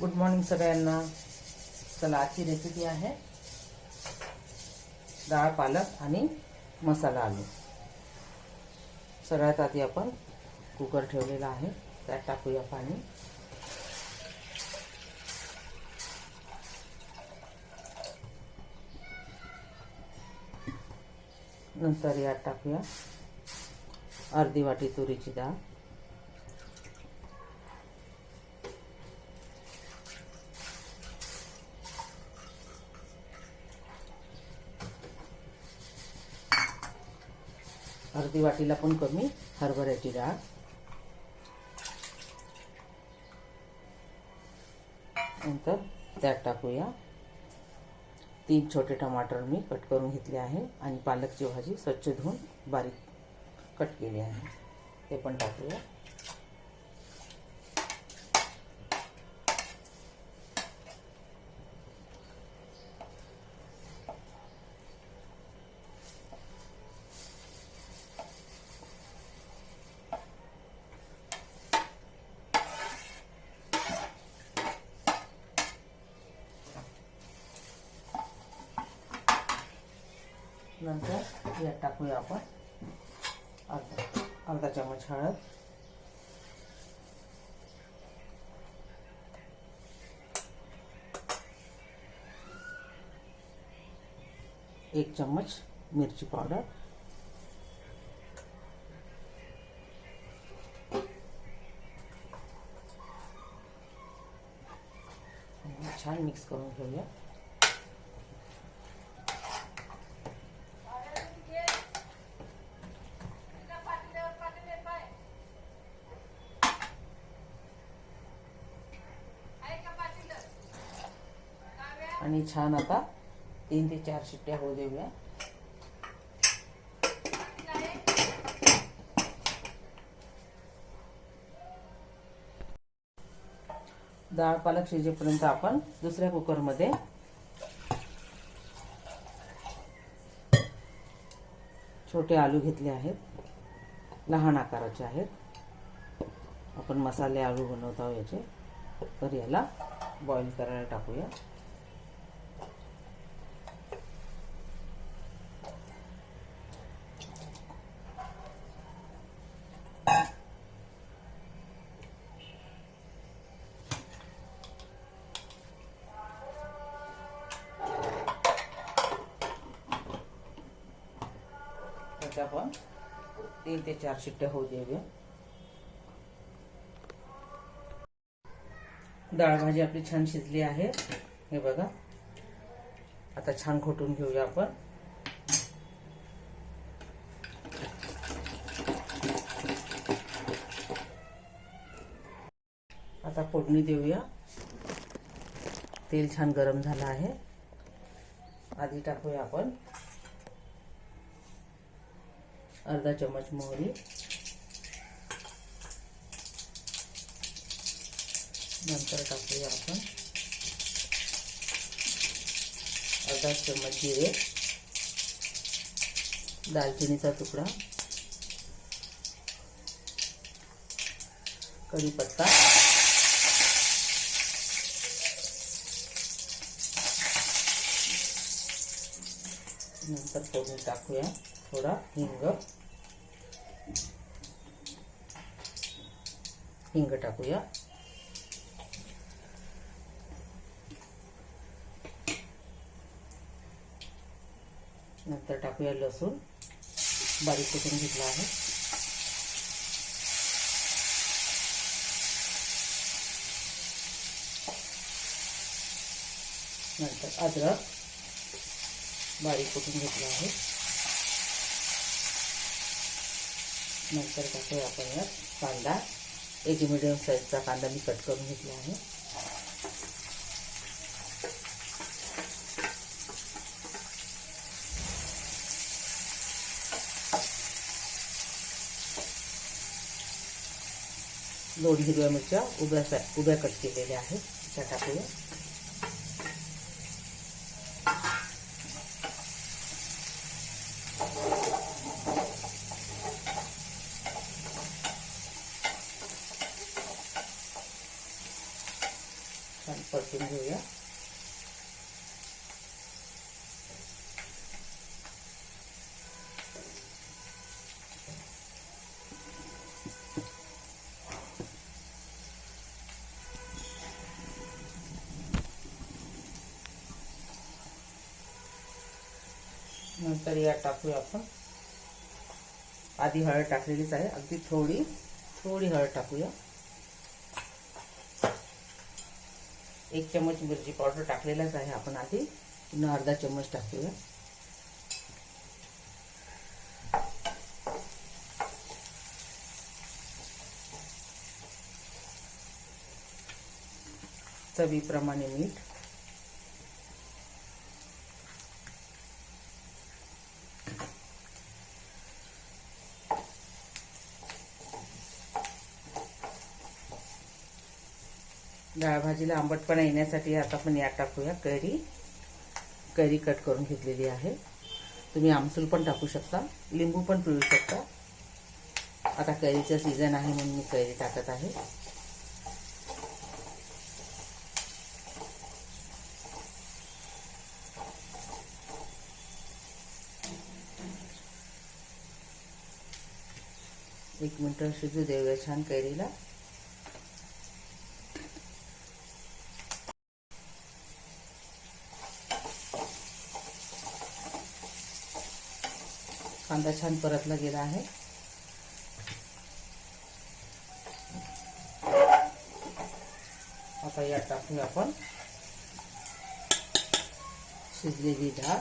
Good morning सगळ्यांना. चला आजची रेसिपी आहे डाळ पालक आणि मसाला आलू. सगळ्यात आधी आपण कुकर ठेवलेला आहे. त्यात टाकूया पाणी. नंतर यात टाकूया अर्धी वाटी तुरीची डाळ. अर्धी वाटीला पण कमी हरभऱ्याची डाळ. नंतर त्यात टाकूया. तीन छोटे टमाटर मी कट करून घेतले आहे आणि पालकची भाजी स्वच्छ धुवून बारीक कट केली आहे. ते पण टाकूया. नंतर यात टाकूया आपण. अर्धा अर्धा चमच हळद. एक चम्मच मिरची पावडर. छान मिक्स करून घेऊया. छान आता. तीन ते चार शिट्ट्या होऊ देऊया. डाळ पालक शिजेपर्यंत आपण दुसऱ्या कुकरमध्ये छोटे आलू घेतले आहेत. लहान आकाराचे आहेत. आपण मसाले आलू बनवत आहोत याचे. तर याला बॉईल करायला टाकूया. त्याच्या आपण. तीन ते चार शिट्ट्या होऊ देऊया डाळ भाजी आपली छान शिजली आहे. हे बघा. आता छान घोटून घेऊया आपण. आता फोडणी देऊया. तेल छान गरम झालं आहे. आधी टाकूया आपण. अर्धा चम्मच मोहरी. नंतर टाकूया आपण. अर्धा चम्मच जिरे. दालचिनीचा तुकडा. कढीपत्ता. नंतर फोडणी टाकूया. थोडा हिंग। हिंग टाकूया। नंतर लसूण बारीक कुठून घेतला आहे. बारीक घेतला आहे. नंतर टाकूया आपण यात कांदा एक मिडियम साईजचा कांदा मी कट करून घेतला आहे. दोन हिरव्या मिरच्या उभ्या उभ्या कट केलेल्या आहेत. त्या टाकूया छान परतून घेऊया. नंतर या टाकूया आपण. आधी हळद टाकलेलीच आहे. अगदी थोडी थोडी हळद टाकूया. एक चम्मच मिरची पावडर टाकलेलाच आहे. आपण आधी पुन्हा अर्धा चम्मच टाकूया. चवीप्रमाणे मीठ. डाळ भाजीला आंबटपणा येण्यासाठी आता आपण यात टाकूया कैरी. कैरी कट करून घेतलेली आहे. तुम्ही आमसूल पण टाकू शकता लिंबू पण पिळू शकता. आता कैरीचं सीझन आहे म्हणून मी कैरी टाकत आहे. एक मिनटं शिजू देऊया छान कैरीला. कांदा छान परतला गेला आहे. आता यात टाकूया आपण शिजलेली डाळ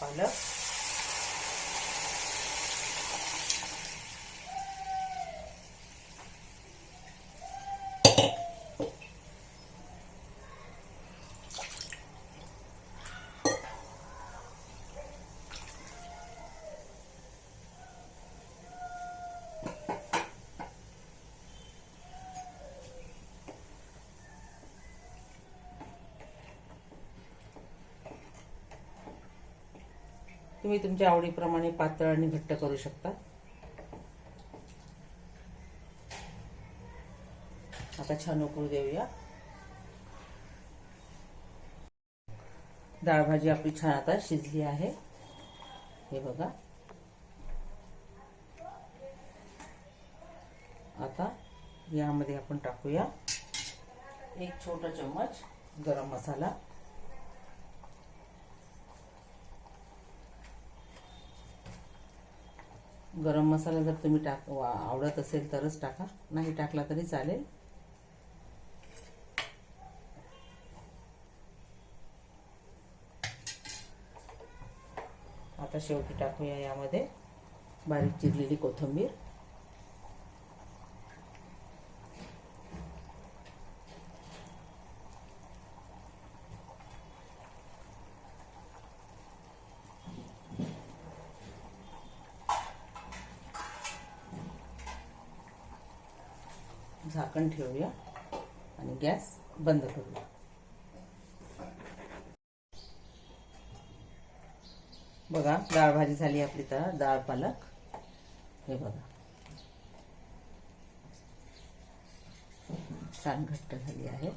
पालक तुम्ही तुमच्या आवडीप्रमाणे पातळ आणि घट्ट करू शकता. आता छान उकळू देऊया. डाळ भाजी आपली छान आता शिजली आहे. हे बघा. आता यामध्ये आपण टाकूया एक छोटा चम्मच गरम मसाला. गरम मसाला जर तुम्ही टाक आवडत असेल तरच टाका. नाही टाकला तरी चालेल. आता शेवटी टाकूया यामध्ये बारीक चिरलेली कोथिंबीर. झाकण ठेवूया बंद करूया. बघा, डाळ भाजी झाली आपली तर पालक. हे बघा. छान घट्ट झाली आहे.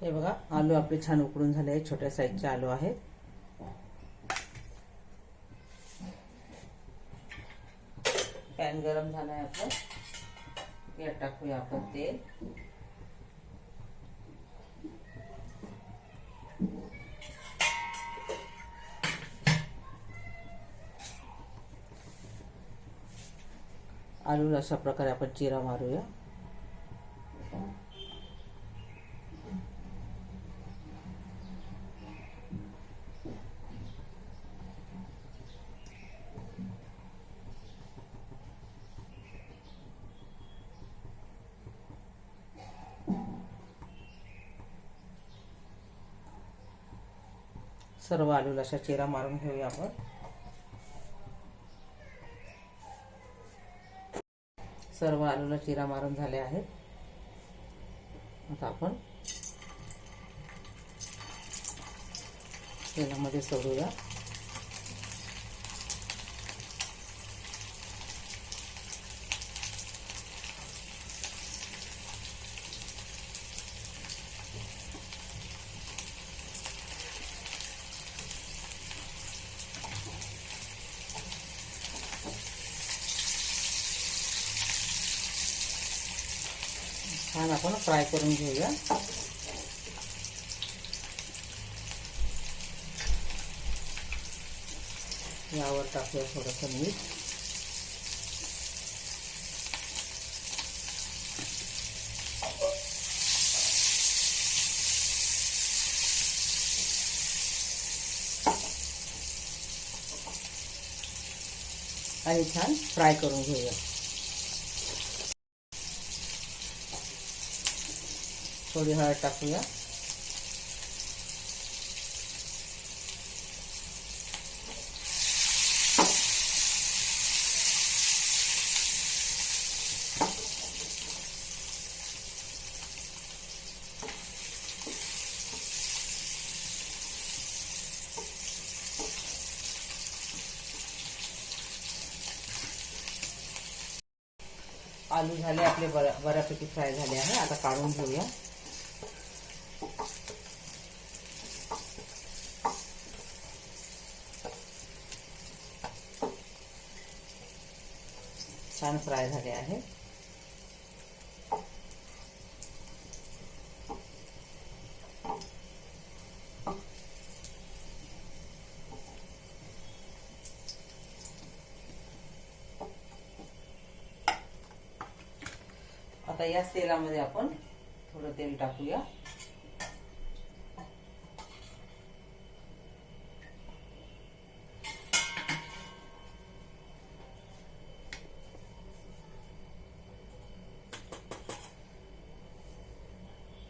हे बघा, आलू आपले छान उकडून झाले, छोट्या साईजचे आलू आहेत. गरम झालाय आपलं. यात टाकूया आपण तेल. आलूला अशा प्रकारे आपण चिरा मारूया. सर्व आलूला अशा चिरा मारून घेऊया आपण. सर्व आलूला चिरा मारून झाले आहेत आता आपण तेलामध्ये सोडूया. छान आपण फ्राय करून घेऊया. यावर टाकूया थोडंसं मीठ. आणि छान फ्राय करून घेऊया. थोडी हळद टाकूया आलू झाले आपले बऱ्यापैकी फ्राय झाले आहे. आता काढून घेऊया छान फ्राय झाले आहे. आता याच तेलामध्ये आपण थोडं तेल टाकूया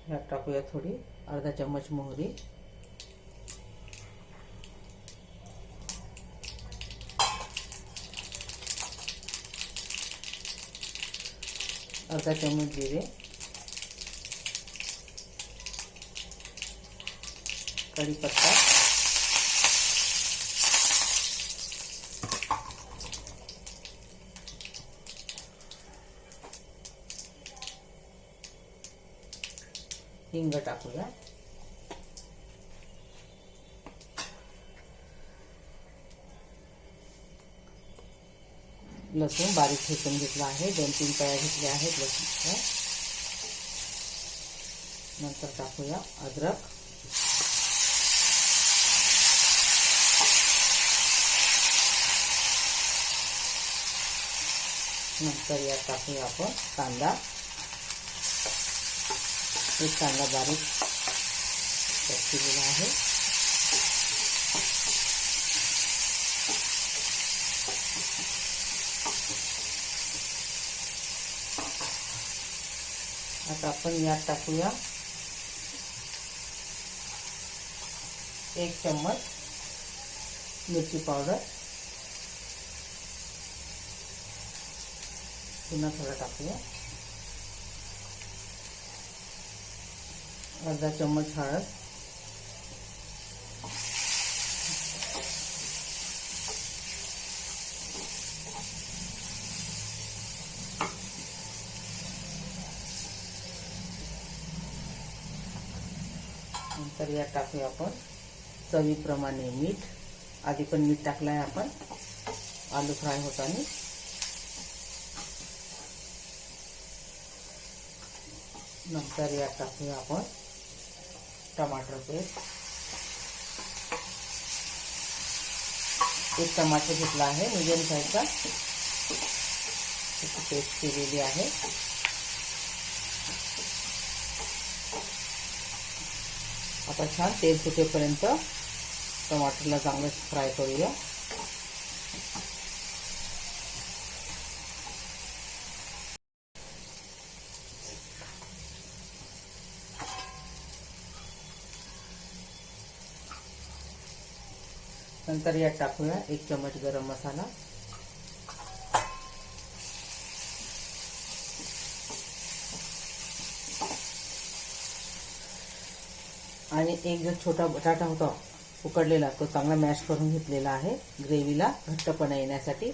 ह्यात टाकूया थोडी अर्धा चम्मच मोहरी. अर्धा चम्मच जिरे. कढीपत्ता. लसूण बारीक ठेचून घेतला आहे. दोन, तीन कळ्या घेतल्या आहेत लसूणच्या. नंतर टाकूया अद्रक. नंतर यात टाकूया आपण कांदा. एक कांदा बारीक केलेला आहे. आता आपण यात एक चम्मच मिरची पावडर पुनः थोड़ा टाकूया अर्धा चम्मच हळद नंतर यात टाकूया आपण. चवीप्रमाणे मीठ. आधी पण मीठ टाकलं आहे आपण. आलू फ्राय होताना. नंतर यात टाकूया आपण टमाटर पेस्ट. एक टमाटर घेतला आहे मिडियम साईजचा पेस्ट केलेली आहे. आता छान तेल सुटेपर्यंत टमाटरला चांगलं फ्राय करूया. नंतर यात टाकूया एक चमच गरम मसाला. आणि एक जो छोटा बटाटा होता, उकडलेला तो चांगला मॅश करून घेतलेला आहे. ग्रेव्हीला घट्टपणा येण्यासाठी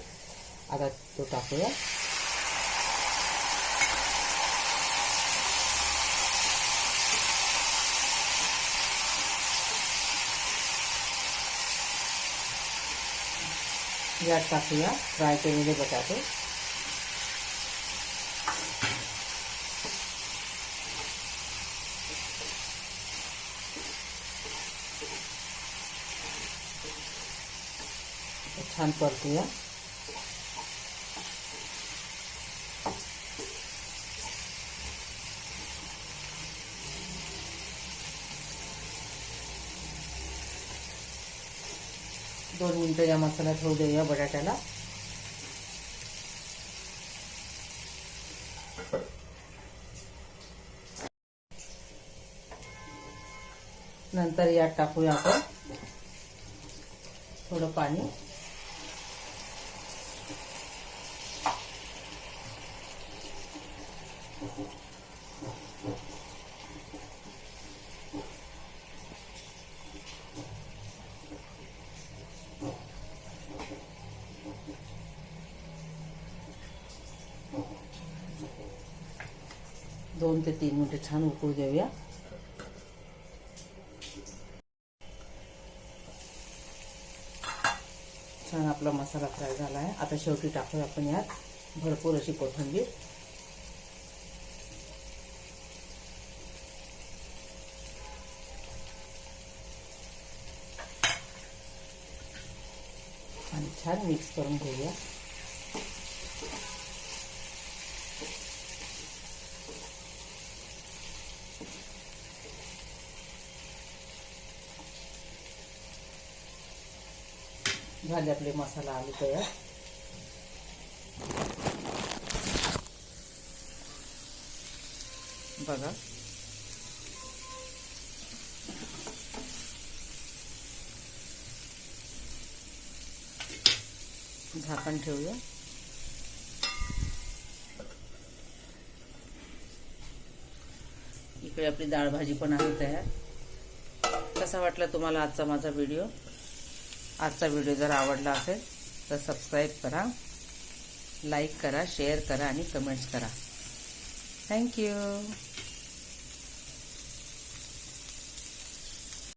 आता तो टाकूया. यात टाकूया फ्राय केलेले बटाटे. छान परतूया. दोन मिनटं या मसाल्यात होऊ देऊया बटाट्याला. नंतर यात टाकूया आपण थोडं पाणी. दोन ते तीन मिनिटं छान उकळू देऊया. छान आपला मसाला फ्राय झाला आहे. आता शेवटी टाकूया आपण यात भरपूर अशी कोथिंबीर आणि छान मिक्स करून घेऊया झाले आपले मसाला आलू तयार। बघा। झाकण ठेवूया. इकडे आपली डाळ भाजी पण आहे तयार. कसा वाटला तुम्हाला आजचा माझा व्हिडिओ? आजचा व्हिडिओ जर आवडला असेल तर सबस्क्राईब करा लाईक करा शेअर करा आणि कमेंट्स करा. थँक्यू